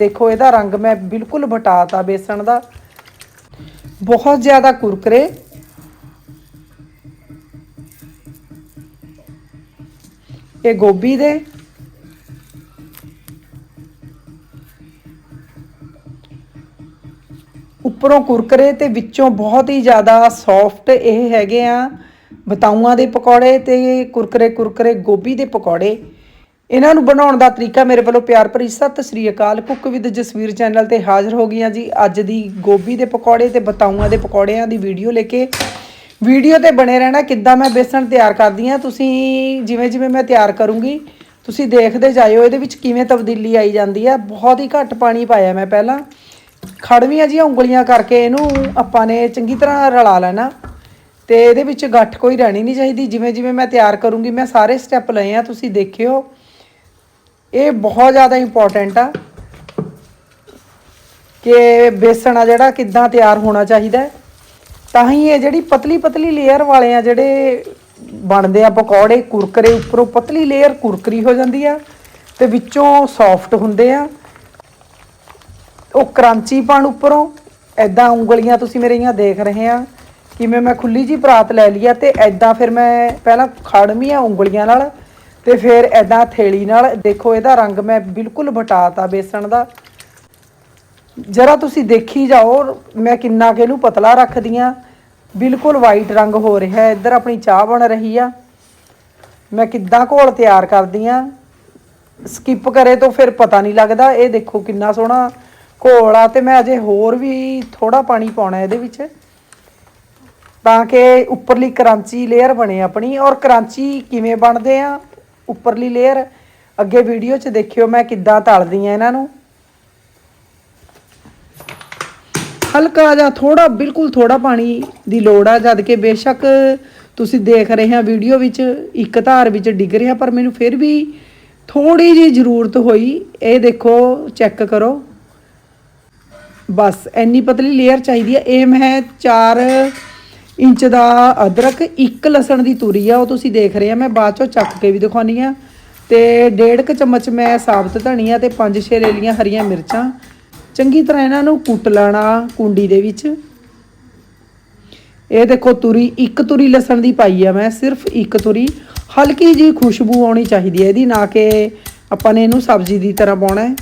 ਦੇਖੋ, ਇਹਦਾ ਰੰਗ ਮੈਂ ਬਿਲਕੁਲ ਬਟਾਤਾ ਬੇਸਣ ਦਾ। ਬਹੁਤ ਜ਼ਿਆਦਾ ਕੁਰਕਰੇ। ਇਹ ਗੋਭੀ ਦੇ। ਉੱਪਰੋਂ ਕੁਰਕਰੇ ਤੇ ਵਿੱਚੋਂ ਬਹੁਤ ਹੀ ਜ਼ਿਆਦਾ ਸੌਫਟ ਇਹ ਹੈਗੇ ਆ ਬਤਾਊਆਂ ਦੇ ਪਕੌੜੇ ਤੇ ਕੁਰਕਰੇ ਕੁਰਕਰੇ ਗੋਭੀ ਦੇ ਪਕੌੜੇ। ਇਹਨਾਂ ਨੂੰ ਬਣਾਉਣ ਦਾ ਤਰੀਕਾ ਮੇਰੇ ਵੱਲੋਂ ਪਿਆਰ ਭਰੀ ਸਤਿ ਸ੍ਰੀ ਅਕਾਲ। ਕੁੱਕ ਵਿਦ ਜਸਵੀਰ ਚੈਨਲ ਤੇ ਹਾਜ਼ਰ ਹੋ ਗਈਆਂ ਜੀ। ਅੱਜ ਦੀ ਗੋਭੀ ਦੇ ਪਕੌੜੇ ਤੇ ਬਤਾਊਆਂ ਦੇ ਪਕੌੜਿਆਂ ਦੀ ਵੀਡੀਓ ਲੈ ਕੇ। ਵੀਡੀਓ ਤੇ ਬਣੇ ਰਹਿਣਾ ਕਿੱਦਾਂ ਮੈਂ ਬੇਸਣ ਤਿਆਰ ਕਰਦੀ ਆ ਤੁਸੀਂ ਜਿਵੇਂ ਜਿਵੇਂ ਮੈਂ ਤਿਆਰ ਕਰੂੰਗੀ, ਤੁਸੀਂ ਦੇਖਦੇ ਜਾਇਓ ਇਹਦੇ ਵਿੱਚ ਕਿਵੇਂ ਤਬਦੀਲੀ ਆਈ ਜਾਂਦੀ ਆ। ਬਹੁਤ ਹੀ ਘੱਟ ਪਾਣੀ ਪਾਇਆ ਮੈਂ ਪਹਿਲਾਂ। ਖੜਵੀਆਂ ਜੀਆਂ ਉਂਗਲੀਆਂ ਕਰਕੇ ਇਹਨੂੰ ਆਪਾਂ ਨੇ ਚੰਗੀ ਤਰ੍ਹਾਂ ਰਲਾ ਲੈਣਾ। ਤੇ ਇਹਦੇ ਵਿੱਚ ਗੱਠ ਕੋਈ ਰਹਿਣੀ ਨਹੀਂ ਚਾਹੀਦੀ। ਜਿਵੇਂ ਜਿਵੇਂ ਮੈਂ ਤਿਆਰ ਕਰੂੰਗੀ, ਮੈਂ ਸਾਰੇ ਸਟੈਪ ਲਏ ਆ। ਤੁਸੀਂ ਦੇਖਿਓ। ਇਹ ਬਹੁਤ ਜ਼ਿਆਦਾ ਇੰਪੋਰਟੈਂਟ ਆ ਕਿ ਬੇਸਣ ਆ ਜਿਹੜਾ ਕਿੱਦਾਂ ਤਿਆਰ ਹੋਣਾ ਚਾਹੀਦਾ ਤਾਂ ਹੀ ਇਹ ਜਿਹੜੀ ਪਤਲੀ ਪਤਲੀ ਲੇਅਰ ਵਾਲੇ ਆ ਜਿਹੜੇ ਬਣਦੇ ਆ ਪਕੌੜੇ, ਕੁਰਕਰੇ ਉੱਪਰੋਂ ਪਤਲੀ ਲੇਅਰ ਕੁਰਕਰੀ ਹੋ ਜਾਂਦੀ ਆ ਤੇ ਵਿੱਚੋਂ ਸੌਫਟ ਹੁੰਦੇ ਆ। ਉਹ ਕਰੰਚੀ ਪਾਣ ਉੱਪਰੋਂ ਐਦਾਂ ਉਂਗਲੀਆਂ ਤੁਸੀਂ ਮੇਰੀਆਂ ਦੇਖ ਰਹੇ ਆ ਕਿਵੇਂ ਮੈਂ ਖੁੱਲੀ ਜੀ ਪਰਾਤ ਲੈ ਲਈ ਆ ਤੇ ਐਦਾਂ ਫਿਰ ਮੈਂ ਪਹਿਲਾਂ ਖੜਮੀਆਂ ਉਂਗਲੀਆਂ ਨਾਲ ਤੇ ਫਿਰ ਐਦਾਂ ਥੇਲੀ ਨਾਲ, ਦੇਖੋ ਇਹਦਾ ਰੰਗ ਮੈਂ ਬਿਲਕੁਲ ਬਟਾਤਾ ਬੇਸਣ ਦਾ। ਜਰਾ ਤੁਸੀਂ ਦੇਖੀ ਜਾਓ, ਮੈਂ ਕਿੰਨਾ ਕਿ ਇਹਨੂੰ ਪਤਲਾ ਰੱਖਦੀ ਆ। ਬਿਲਕੁਲ ਵਾਈਟ ਰੰਗ ਹੋ ਰਿਹਾ, ਇੱਧਰ ਆਪਣੀ ਚਾਹ ਬਣ ਰਹੀ ਆ। ਮੈਂ ਕਿੱਦਾਂ ਘੋਲ ਤਿਆਰ ਕਰਦੀ ਆ। ਸਕਿਪ ਕਰੇ ਤਾਂ ਫਿਰ ਪਤਾ ਨਹੀਂ ਲੱਗਦਾ, ਇਹ ਦੇਖੋ ਕਿੰਨਾ ਸੋਹਣਾ ਘੋਲ ਆ ਤੇ ਮੈਂ ਅਜੇ ਹੋਰ ਵੀ ਥੋੜਾ ਪਾਣੀ ਪਾਉਣਾ ਇਹਦੇ ਵਿੱਚ। ਤਾਂ ਕਿ ਉੱਪਰਲੀ ਕਰਾਂਚੀ ਲੇਅਰ ਬਣੇ ਆਪਣੀ, ਔਰ ਕਰਾਂਚੀ ਕਿਵੇਂ ਬਣਦੇ ਆ ਉੱਪਰਲੀ ਲੇਅਰ ਅੱਗੇ ਵੀਡੀਓ 'ਚ ਦੇਖਿਓ ਮੈਂ ਕਿੱਦਾਂ ਤਲਦੀ ਆ ਇਹਨਾਂ ਨੂੰ। ਹਲਕਾ ਜਾਂ ਥੋੜਾ ਬਿਲਕੁਲ ਥੋੜਾ ਪਾਣੀ ਦੀ ਲੋੜ ਆ, ਜਦ ਕਿ ਬੇਸ਼ੱਕ ਤੁਸੀਂ ਦੇਖ ਰਹੇ ਆ ਵੀਡੀਓ ਵਿੱਚ, ਇੱਕ ਧਾਰ ਵਿੱਚ ਡਿੱਗ ਰਿਹਾ, ਪਰ ਮੈਨੂੰ ਫਿਰ ਵੀ ਥੋੜੀ ਜੀ ਜ਼ਰੂਰਤ ਹੋਈ। ਇਹ ਦੇਖੋ ਚੈੱਕ ਕਰੋ। ਬਸ, ਇੰਨੀ ਪਤਲੀ ਲੇਅਰ ਚਾਹੀਦੀ ਹੈ ਇਹ ਮੈਂ 4 ਇੰਚ ਦਾ ਅਦਰਕ ਇੱਕ ਲਸਣ ਦੀ ਤੁਰੀ ਆ, ਉਹ ਤੁਸੀਂ ਦੇਖ ਰਹੇ ਆ, ਮੈਂ ਬਾਅਦ ਚੋਂ ਚੱਕ ਕੇ ਵੀ ਦਿਖਾਉਣੀ ਆ। ਤੇ ਡੇਢ ਕੁ ਚਮਚ ਮੈਂ ਸਾਬਤ ਧਨੀਆ ਤੇ 5-6 ਰੇਲੀਆਂ ਹਰੀਆਂ ਮਿਰਚਾਂ। ਚੰਗੀ ਤਰ੍ਹਾਂ ਇਹਨਾਂ ਨੂੰ ਕੁੱਟ ਲੈਣਾ ਕੁੰਡੀ ਦੇ ਵਿੱਚ। ਇਹ ਦੇਖੋ ਤੁਰੀ, ਇੱਕ ਤੁਰੀ ਲਸਣ ਦੀ ਪਾਈ ਆ ਮੈਂ, ਸਿਰਫ ਇੱਕ ਤੁਰੀ। ਹਲਕੀ ਜੀ ਖੁਸ਼ਬੂ ਆਉਣੀ ਚਾਹੀਦੀ ਹੈ ਇਹਦੀ, ਨਾ ਕਿ ਆਪਾਂ ਨੇ ਇਹਨੂੰ ਸਬਜ਼ੀ ਦੀ ਤਰ੍ਹਾਂ ਪਾਉਣਾ ਹੈ।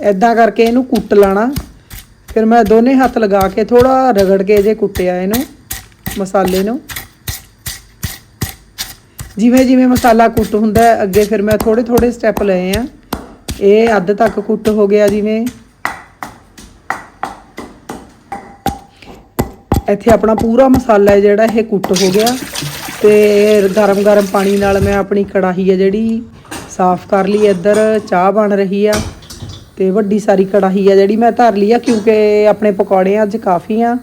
ਐਦਾਂ ਕਰਕੇ ਇਹਨੂੰ ਕੁੱਟ ਲੈਣਾ। ਫਿਰ ਮੈਂ ਦੋਨੇ ਹੱਥ ਲਗਾ ਕੇ ਥੋੜਾ ਰਗੜ ਕੇ ਜੇ ਕੁੱਟਿਆ ਇਹਨੂੰ, ਮਸਾਲੇ ਨੂੰ। ਜਿਵੇਂ ਜਿਵੇਂ ਮਸਾਲਾ ਕੁੱਟ ਹੁੰਦਾ ਅੱਗੇ ਫਿਰ ਮੈਂ ਥੋੜੇ ਥੋੜੇ ਸਟੈਪ ਲਏ ਆ। ਇਹ ਅੱਧ ਤੱਕ ਕੁੱਟ ਹੋ ਗਿਆ ਜਿਵੇਂ। ਇੱਥੇ ਆਪਣਾ ਪੂਰਾ ਮਸਾਲਾ ਹੈ ਜਿਹੜਾ ਇਹ ਕੁੱਟ ਹੋ ਗਿਆ ਤੇ ਗਰਮ ਗਰਮ ਪਾਣੀ ਨਾਲ ਮੈਂ ਆਪਣੀ ਕੜਾਹੀ ਹੈ ਜਿਹੜੀ ਸਾਫ਼ ਕਰ ਲਈ, ਇੱਧਰ ਚਾਹ ਬਣ ਰਹੀ ਆ। ਤੇ ਵੱਡੀ ਸਾਰੀ ਕੜਾਹੀ ਆ ਜਿਹੜੀ ਮੈਂ ਧਰ ਲਈ ਆ, ਕਿਉਂਕਿ ਆਪਣੇ ਪਕੌੜੇ ਅੱਜ ਕਾਫੀ ਆ।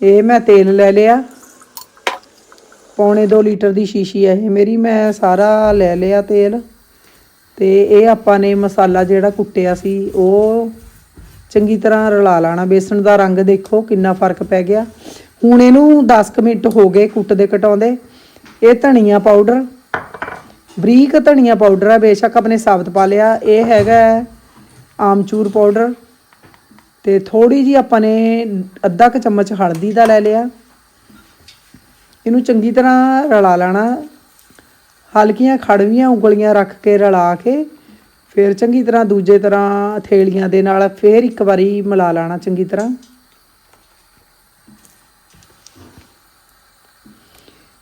ਇਹ ਮੈਂ ਤੇਲ ਲੈ ਲਿਆ। ਪੌਣੇ 2 ਲੀਟਰ ਦੀ ਸ਼ੀਸ਼ੀ ਹੈ ਇਹ ਮੇਰੀ, ਮੈਂ ਸਾਰਾ ਲੈ ਲਿਆ ਤੇਲ। ਤੇ ਇਹ ਆਪਾਂ ਨੇ ਮਸਾਲਾ ਜਿਹੜਾ ਕੁੱਟਿਆ ਸੀ, ਉਹ ਚੰਗੀ ਤਰ੍ਹਾਂ ਰਲਾ ਲੈਣਾ। ਬੇਸਣ ਦਾ ਰੰਗ ਦੇਖੋ ਕਿੰਨਾ ਫ਼ਰਕ ਪੈ ਗਿਆ। ਹੁਣ ਇਹਨੂੰ 10 ਕੁ ਮਿੰਟ ਹੋ ਗਏ ਕੁੱਟਦੇ ਕਟਾਉਂਦੇ ਇਹ ਧਨੀਆ ਪਾਊਡਰ ਬਰੀਕ ਧਨੀਆ ਪਾਊਡਰ ਹੈ ਬੇਸ਼ੱਕ ਆਪਣੇ ਸਾਬਤ ਪਾ ਲਿਆ। ਇਹ ਹੈਗਾ ਆਮਚੂਰ ਪਾਊਡਰ। ਤੇ ਥੋੜੀ ਜੀ ਆਪਾਂ ਨੇ ਅੱਧਾ ਕੁ ਚਮਚ ਹਲਦੀ ਦਾ ਲੈ ਲਿਆ। ਇਹਨੂੰ ਚੰਗੀ ਤਰ੍ਹਾਂ ਰਲਾ ਲੈਣਾ। ਹਲਕੀਆਂ ਖੜਵੀਆਂ ਉਂਗਲੀਆਂ ਰੱਖ ਕੇ ਰਲਾ ਕੇ ਫਿਰ ਚੰਗੀ ਤਰ੍ਹਾਂ ਦੂਜੇ ਤਰ੍ਹਾਂ ਥੇਲੀਆਂ ਦੇ ਨਾਲ ਫਿਰ ਇੱਕ ਵਾਰੀ ਮਿਲਾ ਲੈਣਾ ਚੰਗੀ ਤਰ੍ਹਾਂ।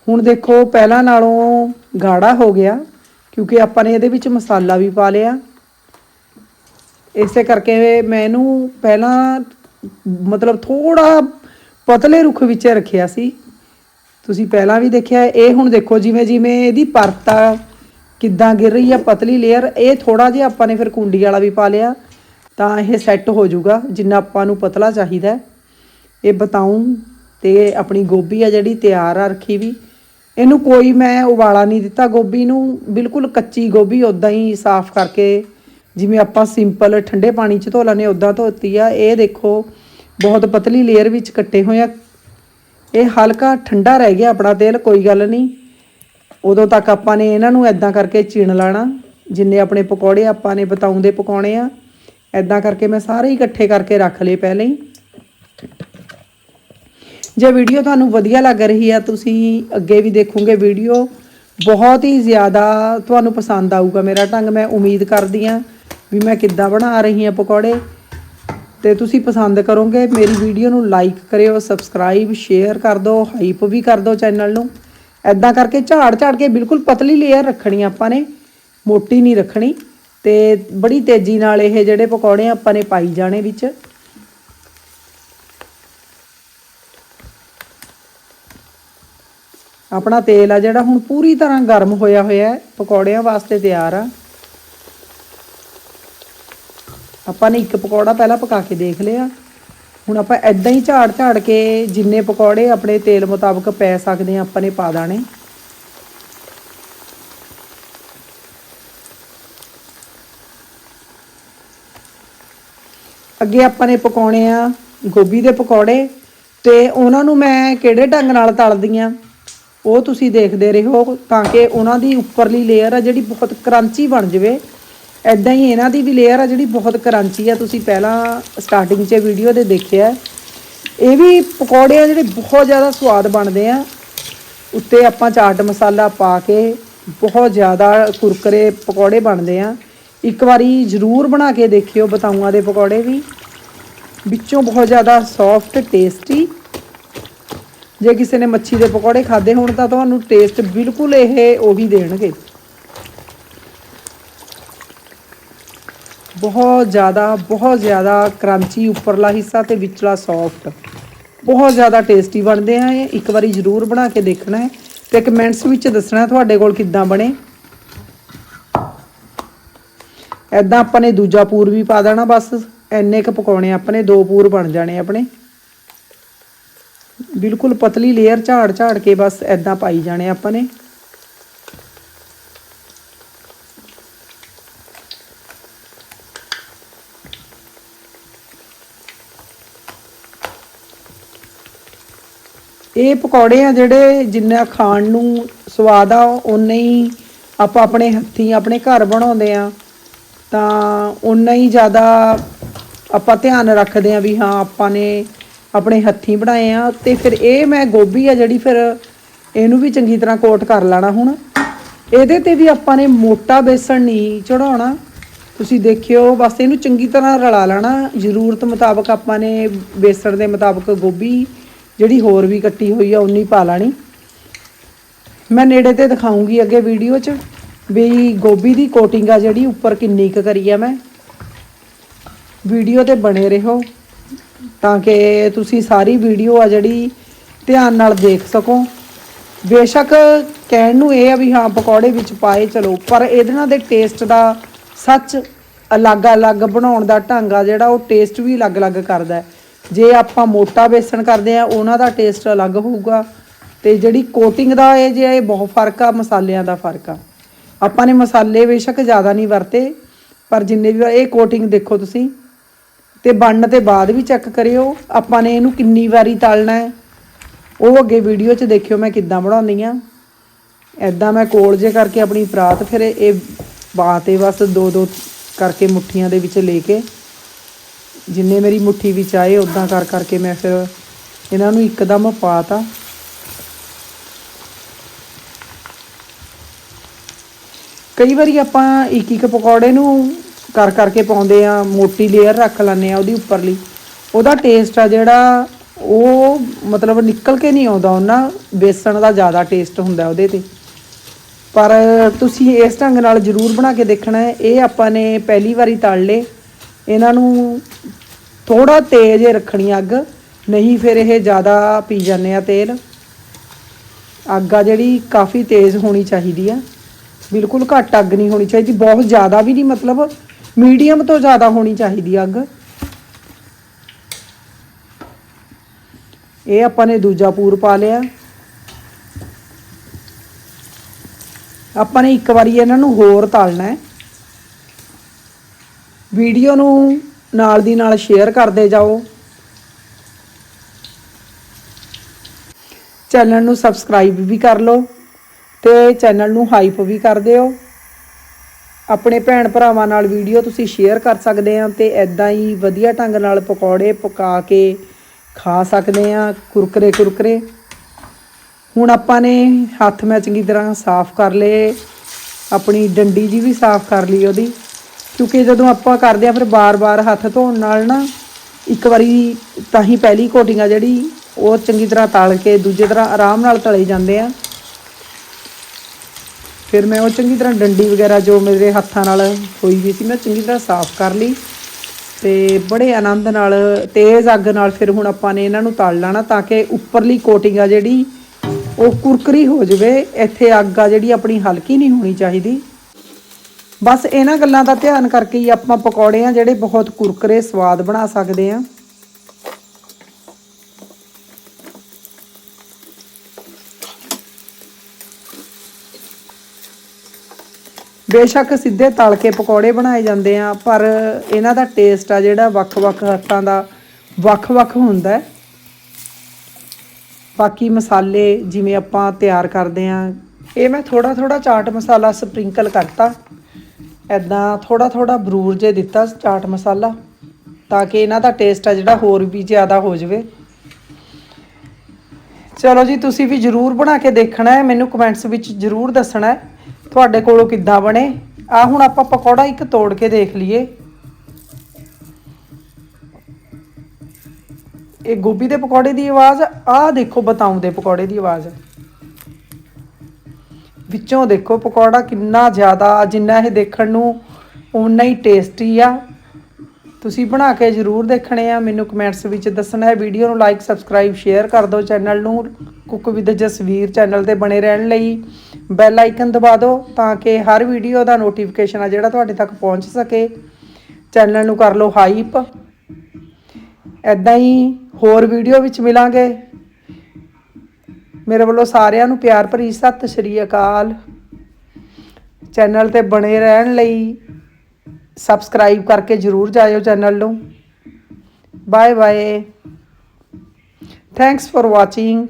ਹੁਣ ਦੇਖੋ, ਪਹਿਲਾਂ ਨਾਲੋਂ ਗਾੜਾ ਹੋ ਗਿਆ, ਕਿਉਂਕਿ ਆਪਾਂ ਨੇ ਇਹਦੇ ਵਿੱਚ ਮਸਾਲਾ ਵੀ ਪਾ ਲਿਆ। ਇਸੇ ਕਰਕੇ ਮੈਂ ਇਹਨੂੰ ਪਹਿਲਾਂ ਮਤਲਬ ਥੋੜਾ ਪਤਲੇ ਰੁੱਖ ਵਿੱਚ ਰੱਖਿਆ ਸੀ। ਤੁਸੀਂ ਪਹਿਲਾਂ ਵੀ ਦੇਖਿਆ, ਇਹ ਹੁਣ ਦੇਖੋ, ਜਿਵੇਂ ਜਿਵੇਂ ਇਹਦੀ ਪਰਤ ਆ, ਕਿੱਦਾਂ ਗਿਰ ਰਹੀ ਆ, ਪਤਲੀ ਲੇਅਰ ਇਹ ਥੋੜਾ ਜਿਹਾ ਆਪਾਂ ਨੇ ਫਿਰ ਕੁੰਡੀ ਵਾਲਾ ਵੀ ਪਾ ਲਿਆ, ਤਾਂ ਇਹ ਸੈੱਟ ਹੋ ਜਾਊਗਾ, ਜਿੰਨਾ ਆਪਾਂ ਨੂੰ ਪਤਲਾ ਚਾਹੀਦਾ। ਇਹ ਬਤਾਉਂ ਤੇ ਆਪਣੀ ਗੋਭੀ ਆ ਜਿਹੜੀ ਤਿਆਰ ਆ ਰੱਖੀ ਵੀ ਇਹਨੂੰ ਕੋਈ ਮੈਂ ਉਬਾਲਾ ਨਹੀਂ ਦਿੱਤਾ। ਗੋਭੀ ਨੂੰ ਬਿਲਕੁਲ ਕੱਚੀ ਗੋਭੀ ਉਦਾਂ ਹੀ ਸਾਫ਼ ਕਰਕੇ, ਜਿਵੇਂ ਆਪਾਂ ਸਿੰਪਲ ਠੰਡੇ ਪਾਣੀ 'ਚ ਧੋ ਲੈਂਦੇ ਉਦਾਂ ਧੋਤੀ ਆ। ਇਹ ਦੇਖੋ, ਬਹੁਤ ਪਤਲੀ ਲੇਅਰ ਵਿੱਚ ਕੱਟੇ ਹੋਏ ਆ। ਇਹ ਹਲਕਾ ਠੰਡਾ ਰਹਿ ਗਿਆ ਆਪਣਾ ਤੇਲ, ਕੋਈ ਗੱਲ ਨਹੀਂ। ਉਦੋਂ ਤੱਕ ਆਪਾਂ ਨੇ ਇਹਨਾਂ ਨੂੰ ਐਦਾਂ ਕਰਕੇ ਚਿਣ ਲੈਣਾ। ਜਿੰਨੇ ਆਪਣੇ ਪਕੌੜੇ ਆਪਾਂ ਨੇ ਬਤਾਉਂਦੇ ਪਕਾਉਣੇ ਆ। ਐਦਾਂ ਕਰਕੇ ਮੈਂ ਸਾਰੇ ਇਕੱਠੇ ਕਰਕੇ ਰੱਖ ਲਏ ਪਹਿਲਾਂ ਹੀ। ਜੇ ਵੀਡੀਓ ਤੁਹਾਨੂੰ ਵਧੀਆ ਲੱਗ ਰਹੀ ਆ, ਤੁਸੀਂ ਅੱਗੇ ਵੀ ਦੇਖੋਗੇ ਵੀਡੀਓ ਬਹੁਤ ਹੀ ਜ਼ਿਆਦਾ ਤੁਹਾਨੂੰ ਪਸੰਦ ਆਊਗਾ ਮੇਰਾ ਢੰਗ, ਮੈਂ ਉਮੀਦ ਕਰਦੀ ਆ ਵੀ ਮੈਂ ਕਿੱਦਾਂ ਬਣਾ ਰਹੀ ਆ ਪਕੌੜੇ। ਤੇ ਤੁਸੀਂ ਪਸੰਦ ਕਰੋਗੇ, ਮੇਰੀ ਵੀਡੀਓ ਨੂੰ ਲਾਈਕ ਕਰਿਓ ਸਬਸਕ੍ਰਾਈਬ ਸ਼ੇਅਰ ਕਰ ਦਿਓ ਹਾਈਪ ਵੀ ਕਰ ਦਿਓ ਚੈਨਲ ਨੂੰ। ਐਦਾਂ ਕਰਕੇ ਝਾੜ ਝਾੜ ਕੇ ਬਿਲਕੁਲ ਪਤਲੀ ਲੇਅਰ ਰੱਖਣੀ ਆਪਾਂ ਨੇ, ਮੋਟੀ ਨਹੀਂ ਰੱਖਣੀ। ਤੇ ਬੜੀ ਤੇਜ਼ੀ ਨਾਲ ਇਹ ਜਿਹੜੇ ਪਕੌੜੇ ਆਪਾਂ ਨੇ ਪਾਈ ਜਾਣੇ ਵਿੱਚ। ਆਪਣਾ ਤੇਲ ਆ ਜਿਹੜਾ ਹੁਣ ਪੂਰੀ ਤਰ੍ਹਾਂ ਗਰਮ ਹੋਇਆ ਹੋਇਆ ਹੈ, ਪਕੌੜਿਆਂ ਵਾਸਤੇ ਤਿਆਰ ਆ। ਆਪਾਂ ਨੇ ਇੱਕ ਪਕੌੜਾ ਪਹਿਲਾਂ ਪਕਾ ਕੇ ਦੇਖ ਲਿਆ। ਹੁਣ ਆਪਾਂ ਐਦਾਂ ਹੀ ਝਾੜ ਝਾੜ ਕੇ ਜਿੰਨੇ ਪਕੌੜੇ ਆਪਣੇ ਤੇਲ ਮੁਤਾਬਕ ਪੈ ਸਕਦੇ ਆ, ਆਪਾਂ ਨੇ ਪਾ ਦੇਣੇ। ਅੱਗੇ ਆਪਾਂ ਨੇ ਪਕਾਉਣੇ ਆ ਗੋਭੀ ਦੇ ਪਕੌੜੇ ਤੇ ਉਹਨਾਂ ਨੂੰ ਮੈਂ ਕਿਹੜੇ ਢੰਗ ਨਾਲ ਤਲਦੀ ਆ ਉਹ ਤੁਸੀਂ ਦੇਖਦੇ ਰਹੋ ਤਾਂ ਕਿ ਉਹਨਾਂ ਦੀ ਉੱਪਰਲੀ ਲੇਅਰ ਆ ਜਿਹੜੀ ਬਹੁਤ ਕਰੰਚੀ ਬਣ ਜਾਵੇ। ਐਦਾਂ ਹੀ ਇਹਨਾਂ ਦੀ ਵੀ ਲੇਅਰ ਆ ਜਿਹੜੀ ਬਹੁਤ ਕਰੰਚੀ ਆ। ਤੁਸੀਂ ਪਹਿਲਾਂ ਸਟਾਰਟਿੰਗ 'ਚ ਵੀਡੀਓ ਦੇ ਦੇਖਿਆ। ਇਹ ਵੀ ਪਕੌੜੇ ਆ ਜਿਹੜੇ ਬਹੁਤ ਜ਼ਿਆਦਾ ਸਵਾਦ ਬਣਦੇ ਆ। ਉੱਤੇ ਆਪਾਂ ਚਾਟ ਮਸਾਲਾ ਪਾ ਕੇ ਬਹੁਤ ਜ਼ਿਆਦਾ ਕੁਰਕਰੇ ਪਕੌੜੇ ਬਣਦੇ ਆ। ਇੱਕ ਵਾਰੀ ਜ਼ਰੂਰ ਬਣਾ ਕੇ ਦੇਖਿਓ ਬਤਾਊਆਂ ਦੇ ਪਕੌੜੇ ਵੀ। ਵਿੱਚੋਂ ਬਹੁਤ ਜ਼ਿਆਦਾ ਸੌਫਟ ਟੇਸਟੀ ਜੇ ਕਿਸੇ ਨੇ ਮੱਛੀ ਦੇ ਪਕੌੜੇ ਖਾਦੇ ਹੋਣ ਤਾਂ ਤੁਹਾਨੂੰ ਟੇਸਟ ਬਿਲਕੁਲ ਇਹ ਉਹੀ ਦੇਣਗੇ। ਬਹੁਤ ਜ਼ਿਆਦਾ ਬਹੁਤ ਜ਼ਿਆਦਾ ਕਰੰਚੀ ਉੱਪਰਲਾ ਹਿੱਸਾ ਤੇ ਵਿਚਲਾ ਸੌਫਟ ਬਹੁਤ ਜ਼ਿਆਦਾ ਟੇਸਟੀ ਬਣਦੇ ਆ, ਇਹ ਇੱਕ ਵਾਰੀ ਜ਼ਰੂਰ ਬਣਾ ਕੇ ਦੇਖਣਾ ਹੈ। ਤੇ ਕਮੈਂਟਸ ਵਿੱਚ ਦੱਸਣਾ ਤੁਹਾਡੇ ਕੋਲ ਕਿੱਦਾਂ ਬਣੇ। ਐਦਾਂ ਆਪਾਂ ਨੇ ਦੂਜਾ ਪੂਰ ਵੀ ਪਾ ਦੇਣਾ ਬਸ ਐਨੇ ਕ ਪਕਾਉਣੇ ਆਪਣੇ, ਦੋ ਪੂਰ ਬਣ ਜਾਣੇ ਆਪਣੇ। ਬਿਲਕੁਲ ਪਤਲੀ ਲੇਅਰ ਝਾੜ ਝਾੜ ਕੇ ਬਸ ਐਦਾਂ ਪਾਈ ਜਾਣੇ ਆਪਾਂ ਨੇ। ਇਹ ਪਕੌੜੇ ਆ ਜਿਹੜੇ ਜਿੰਨਾ ਖਾਣ ਨੂੰ ਸਵਾਦ ਆ ਉਨਾ ਹੀ ਆਪਾਂ ਆਪਣੇ ਹੱਥੀਂ ਆਪਣੇ ਘਰ ਬਣਾਉਂਦੇ ਆ। ਤਾਂ ਉਨਾ ਹੀ ਜ਼ਿਆਦਾ ਆਪਾਂ ਧਿਆਨ ਰੱਖਦੇ ਆ ਵੀ ਹਾਂ, ਆਪਾਂ ਨੇ ਆਪਣੇ ਹੱਥੀਂ ਬਣਾਏ ਆ ਤੇ ਫਿਰ ਇਹ ਮੈਂ ਗੋਭੀ ਆ ਜਿਹੜੀ ਫਿਰ ਇਹਨੂੰ ਵੀ ਚੰਗੀ ਤਰ੍ਹਾਂ ਕੋਟ ਕਰ ਲੈਣਾ ਹੁਣ। ਇਹਦੇ ਤੇ ਵੀ ਆਪਾਂ ਨੇ ਮੋਟਾ ਬੇਸਣ ਨਹੀਂ ਚੜਾਉਣਾ ਤੁਸੀਂ ਦੇਖਿਓ, ਬਸ ਇਹਨੂੰ ਚੰਗੀ ਤਰ੍ਹਾਂ ਰਲਾ ਲੈਣਾ। ਜ਼ਰੂਰਤ ਮੁਤਾਬਕ ਆਪਾਂ ਨੇ ਬੇਸਣ ਦੇ ਮੁਤਾਬਕ ਗੋਭੀ ਜਿਹੜੀ ਹੋਰ ਵੀ ਕੱਟੀ ਹੋਈ ਆ ਉਨੀ ਪਾ ਲੈਣੀ। ਮੈਂ ਨੇੜੇ ਤੇ ਦਿਖਾਉਂਗੀ ਅੱਗੇ ਵੀਡੀਓ 'ਚ ਵੀ ਗੋਭੀ ਦੀ ਕੋਟਿੰਗ ਆ ਜਿਹੜੀ, ਉੱਪਰ ਕਿੰਨੀ ਕੁ ਕਰੀ ਆ ਮੈਂ। ਵੀਡੀਓ ਤੇ ਬਣੇ ਰਹੋ। ਤਾਂ ਕਿ ਤੁਸੀਂ ਸਾਰੀ ਵੀਡੀਓ ਆ ਜਿਹੜੀ ਧਿਆਨ ਨਾਲ ਦੇਖ ਸਕੋ। ਬੇਸ਼ੱਕ ਕਹਿਣ ਨੂੰ ਇਹ ਆ ਵੀ ਹਾਂ, ਪਕੌੜੇ ਵਿੱਚ ਪਾਏ ਚਲੋ, ਪਰ ਇਹਦੇ ਨਾਲ ਦੇ ਟੇਸਟ ਦਾ ਸੱਚ ਅਲੱਗ-ਅਲੱਗ ਬਣਾਉਣ ਦਾ ਢੰਗ ਆ ਜਿਹੜਾ ਉਹ ਟੇਸਟ ਵੀ ਅਲੱਗ-ਅਲੱਗ ਕਰਦਾ ਜੇ ਆਪਾਂ ਮੋਟਾ ਬੇਸਣ ਕਰਦੇ ਆ ਉਹਨਾਂ ਦਾ ਟੇਸਟ ਅਲੱਗ ਹੋਊਗਾ ਤੇ ਜਿਹੜੀ ਕੋਟਿੰਗ ਦਾ ਇਹ ਜੇ ਇਹ ਬਹੁਤ ਫ਼ਰਕ ਆ, ਮਸਾਲਿਆਂ ਦਾ ਫ਼ਰਕ ਆ। ਆਪਾਂ ਨੇ ਮਸਾਲੇ ਬੇਸ਼ੱਕ ਜ਼ਿਆਦਾ ਨਹੀਂ ਵਰਤੇ, ਪਰ ਜਿੰਨੇ ਵੀ ਇਹ ਕੋਟਿੰਗ ਦੇਖੋ ਤੁਸੀਂ। ਤੇ ਬਣਨ ਤੇ ਬਾਅਦ ਵੀ ਚੈੱਕ ਕਰਿਓ, ਆਪਾਂ ਨੇ ਇਹਨੂੰ ਕਿੰਨੀ ਵਾਰੀ ਤਲਣਾ ਹੈ। ਉਹ ਅੱਗੇ ਵੀਡੀਓ 'ਚ ਦੇਖਿਓ ਮੈਂ ਕਿੱਦਾਂ ਬਣਾਉਂਦੀ ਆ ਐਦਾਂ ਮੈਂ ਕੋਲ ਜੇ ਕਰਕੇ ਆਪਣੀ ਪਰਾਤ ਫਿਰ ਇਹ ਬਾਹ ਤੇ ਬਸ ਦੋ ਦੋ ਕਰਕੇ ਮੁੱਠੀਆਂ ਦੇ ਵਿੱਚ ਲੈ ਕੇ, ਜਿੰਨੇ ਮੇਰੀ ਮੁੱਠੀ ਵਿੱਚ ਆਏ ਉਦਾਂ ਕਰ ਕਰਕੇ ਮੈਂ ਫਿਰ ਇਹਨਾਂ ਨੂੰ ਇੱਕਦਮ ਪਾਤਾ। ਕਈ ਵਾਰੀ ਆਪਾਂ ਇੱਕ ਇੱਕ ਪਕੌੜੇ ਨੂੰ ਕਰ ਕਰਕੇ ਪਾਉਂਦੇ ਆ, ਮੋਟੀ ਲੇਅਰ ਰੱਖ ਲੈਂਦੇ ਆ ਉਹਦੀ ਉੱਪਰਲੀ। ਉਹਦਾ ਟੇਸਟ ਆ ਜਿਹੜਾ, ਉਹ ਮਤਲਬ ਨਿਕਲ ਕੇ ਨਹੀਂ ਆਉਂਦਾ ਉਹਨਾਂ, ਬੇਸਣ ਦਾ ਜ਼ਿਆਦਾ ਟੇਸਟ ਹੁੰਦਾ ਉਹਦੇ ਤੇ। ਪਰ ਤੁਸੀਂ ਇਸ ਢੰਗ ਨਾਲ ਜ਼ਰੂਰ ਬਣਾ ਕੇ ਦੇਖਣਾ ਹੈ। ਇਹ ਆਪਾਂ ਨੇ ਪਹਿਲੀ ਵਾਰੀ ਤਲ ਲਏ। ਇਹਨਾਂ ਨੂੰ ਥੋੜਾ ਤੇਜ਼ ਰੱਖਣੀ ਅੱਗ, ਨਹੀਂ ਫਿਰ ਇਹ ਜ਼ਿਆਦਾ ਪੀ ਜਾਂਦੇ ਆ ਤੇਲ। ਅੱਗ ਆ ਜਿਹੜੀ ਕਾਫੀ ਤੇਜ਼ ਹੋਣੀ ਚਾਹੀਦੀ ਆ। ਬਿਲਕੁਲ ਘੱਟ ਅੱਗ ਨਹੀਂ ਹੋਣੀ ਚਾਹੀਦੀ। ਬਹੁਤ ਜ਼ਿਆਦਾ ਵੀ ਨਹੀਂ, ਮਤਲਬ ਮੀਡੀਅਮ ਤੋਂ ਜ਼ਿਆਦਾ ਹੋਣੀ ਚਾਹੀਦੀ ਅੱਗ। ਇਹ ਆਪਾਂ ਨੇ ਦੂਜਾ ਪੂਰ ਪਾ ਲਿਆ। ਆਪਾਂ ਨੇ ਇੱਕ ਵਾਰੀ ਇਹਨਾਂ ਨੂੰ ਹੋਰ ਤਲਣਾ ਹੈ। ਵੀਡੀਓ ਨੂੰ ਨਾਲ ਦੀ ਨਾਲ ਸ਼ੇਅਰ ਕਰਦੇ ਜਾਓ। ਚੈਨਲ ਨੂੰ ਸਬਸਕ੍ਰਾਈਬ ਵੀ ਕਰ ਲਓ ਤੇ ਚੈਨਲ ਨੂੰ ਹਾਈਪ ਵੀ ਕਰ ਦਿਓ। ਆਪਣੇ ਭੈਣ ਭਰਾਵਾਂ ਨਾਲ ਵੀਡੀਓ ਤੁਸੀਂ ਸ਼ੇਅਰ ਕਰ ਸਕਦੇ ਆ ਤੇ ਐਦਾਂ ਹੀ ਵਧੀਆ ਢੰਗ ਨਾਲ ਪਕੌੜੇ ਪਕਾ ਕੇ ਖਾ ਸਕਦੇ ਆ ਕੁਰਕਰੇ ਕੁਰਕਰੇ। ਹੁਣ ਆਪਾਂ ਨੇ ਹੱਥ ਮੈਂ ਚੰਗੀ ਤਰ੍ਹਾਂ ਸਾਫ਼ ਕਰ ਲਏ, ਆਪਣੀ ਡੰਡੀ ਜੀ ਵੀ ਸਾਫ਼ ਕਰ ਲਈ ਉਹਦੀ। ਕਿਉਂਕਿ ਜਦੋਂ ਆਪਾਂ ਕਰਦੇ ਆ ਫਿਰ ਬਾਰ-ਬਾਰ ਹੱਥ ਧੋਣ ਨਾਲ ਨਾ, ਇੱਕ ਵਾਰੀ ਤਾਂ ਹੀ ਪਹਿਲੀ ਕੋਟਿੰਗ ਆ ਜਿਹੜੀ, ਉਹ ਚੰਗੀ ਤਰ੍ਹਾਂ ਤਲ ਕੇ ਦੂਜੇ ਤਰ੍ਹਾਂ ਆਰਾਮ ਨਾਲ ਤਲੇ ਜਾਂਦੇ ਆ। ਫਿਰ ਮੈਂ ਉਹ ਚੰਗੀ ਤਰ੍ਹਾਂ ਡੰਡੀ ਵਗੈਰਾ ਜੋ ਮੇਰੇ ਹੱਥਾਂ ਨਾਲ ਹੋਈ ਵੀ ਸੀ, ਮੈਂ ਚੰਗੀ ਤਰ੍ਹਾਂ ਸਾਫ਼ ਕਰ ਲਈ ਤੇ ਬੜੇ ਆਨੰਦ ਨਾਲ, ਤੇਜ਼ ਅੱਗ ਨਾਲ ਫਿਰ ਹੁਣ ਆਪਾਂ ਨੇ ਇਹਨਾਂ ਨੂੰ ਤਲ ਲੈਣਾ ਤਾਂ ਕਿ ਉੱਪਰਲੀ ਕੋਟਿੰਗ ਆ ਜਿਹੜੀ ਉਹ ਕੁਰਕਰੀ ਹੋ ਜਾਵੇ, ਇੱਥੇ ਅੱਗ ਆ ਜਿਹੜੀ ਆਪਣੀ ਹਲਕੀ ਨਹੀਂ ਹੋਣੀ ਚਾਹੀਦੀ। ਬਸ ਇਹਨਾਂ ਗੱਲਾਂ ਦਾ ਧਿਆਨ ਕਰਕੇ ਹੀ ਆਪਾਂ ਪਕੌੜੇ ਆ ਜਿਹੜੇ ਬਹੁਤ ਕੁਰਕਰੇ ਸਵਾਦ ਬਣਾ ਸਕਦੇ ਆ। ਬੇਸ਼ੱਕ ਸਿੱਧੇ ਤਲ ਕੇ ਪਕੌੜੇ ਬਣਾਏ ਜਾਂਦੇ ਆ, ਪਰ ਇਹਨਾਂ ਦਾ ਟੇਸਟ ਆ ਜਿਹੜਾ ਵੱਖ-ਵੱਖ ਹੱਥਾਂ ਦਾ ਵੱਖ-ਵੱਖ ਹੁੰਦਾ ਬਾਕੀ ਮਸਾਲੇ ਜਿਵੇਂ ਆਪਾਂ ਤਿਆਰ ਕਰਦੇ ਆ, ਇਹ ਮੈਂ ਥੋੜਾ ਥੋੜਾ ਚਾਟ ਮਸਾਲਾ ਸਪ੍ਰਿੰਕਲ ਕਰਤਾ। ਐਦਾਂ ਥੋੜਾ ਥੋੜਾ ਬਰੂਰ ਜੇ ਦਿੱਤਾ ਚਾਟ ਮਸਾਲਾ, ਤਾਂ ਕਿ ਇਹਨਾਂ ਦਾ ਟੇਸਟ ਆ ਜਿਹੜਾ ਹੋਰ ਵੀ ਜ਼ਿਆਦਾ ਹੋ ਜਾਵੇ। ਚਲੋ ਜੀ, ਤੁਸੀਂ ਵੀ ਜਰੂਰ ਬਣਾ ਕੇ ਦੇਖਣਾ ਹੈ, ਮੈਨੂੰ ਕਮੈਂਟਸ ਵਿੱਚ ਜਰੂਰ ਦੱਸਣਾ ਹੈ। ਤੁਹਾਡੇ ਕੋਲੋਂ ਕਿੱਦਾਂ ਬਣੇ? ਆ ਹੁਣ ਆਪਾਂ ਪਕੌੜਾ ਇੱਕ ਤੋੜ ਕੇ ਦੇਖ ਲਈਏ। ਇਹ ਗੋਭੀ ਦੇ ਪਕੌੜੇ ਦੀ ਆਵਾਜ਼ ਆਹ ਦੇਖੋ ਬਤਾਉਂ ਦੇ ਪਕੌੜੇ ਦੀ ਆਵਾਜ਼। ਵਿੱਚੋਂ ਦੇਖੋ ਪਕੌੜਾ ਕਿੰਨਾ ਜ਼ਿਆਦਾ, ਜਿੰਨਾ ਇਹ ਦੇਖਣ ਨੂੰ ਓਨਾ ਹੀ ਟੇਸਟੀ ਆ। ਤੁਸੀਂ ਬਣਾ ਕੇ ਜਰੂਰ ਦੇਖਣੇ ਆ। ਮੈਨੂੰ ਕਮੈਂਟਸ ਵਿੱਚ ਦੱਸਣਾ ਹੈ। ਵੀਡੀਓ ਨੂੰ ਲਾਈਕ ਸਬਸਕ੍ਰਾਈਬ ਸ਼ੇਅਰ ਕਰ ਦਿਓ ਚੈਨਲ ਨੂੰ। ਕੁੱਕ ਵਿਦ ਜਸਵੀਰ ਚੈਨਲ ਤੇ ਬਣੇ ਰਹਿਣ ਲਈ। ਬੈਲ ਆਈਕਨ ਦਬਾ ਦਿਓ ਤਾਂ ਕਿ ਹਰ ਵੀਡੀਓ ਦਾ ਨੋਟੀਫਿਕੇਸ਼ਨ ਆ ਜਿਹੜਾ ਤੁਹਾਡੇ ਤੱਕ ਪਹੁੰਚ ਸਕੇ। ਚੈਨਲ ਨੂੰ ਕਰ ਲਓ ਹਾਈਪ ਐਦਾਂ ਹੀ ਹੋਰ ਵੀਡੀਓ ਵਿੱਚ ਮਿਲਾਂਗੇ। ਮੇਰੇ ਵੱਲੋਂ ਸਾਰਿਆਂ ਨੂੰ ਪਿਆਰ ਭਰੀ ਸਤਿ ਸ਼੍ਰੀ ਅਕਾਲ। ਚੈਨਲ ਤੇ ਬਣੇ ਰਹਿਣ ਲਈ। ਸਬਸਕ੍ਰਾਈਬ ਕਰਕੇ ਜਰੂਰ ਜਾਇਓ ਚੈਨਲ ਨੂੰ। Bye bye thanks for watching